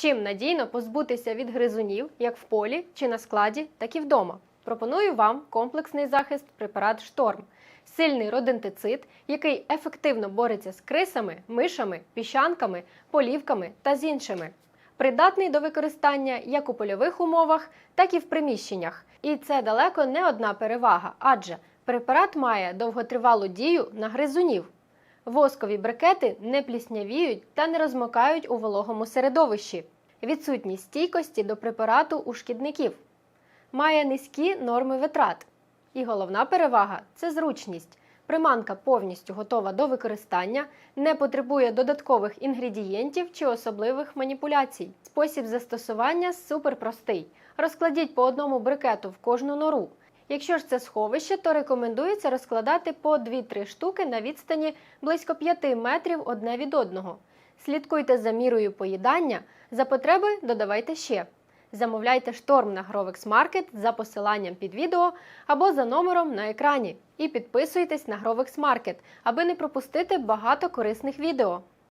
Чим надійно позбутися від гризунів як в полі чи на складі, так і вдома. Пропоную вам комплексний захист препарат Шторм. Сильний родентицид, який ефективно бореться з крисами, мишами, піщанками, полівками та з іншими. Придатний до використання як у польових умовах, так і в приміщеннях. І це далеко не одна перевага, адже препарат має довготривалу дію на гризунів. Воскові брикети не пліснявіють та не розмокають у вологому середовищі. Відсутність стійкості до препарату у шкідників. Має низькі норми витрат. І головна перевага це зручність. Приманка повністю готова до використання, не потребує додаткових інгредієнтів чи особливих маніпуляцій. Спосіб застосування суперпростий. Розкладіть по одному брикету в кожну нору. Якщо ж це сховище, то рекомендується розкладати по 2-3 штуки на відстані близько 5 метрів одне від одного. Слідкуйте за мірою поїдання, за потреби додавайте ще. Замовляйте шторм на Grovex Market за посиланням під відео або за номером на екрані. І підписуйтесь на Grovex Market, аби не пропустити багато корисних відео.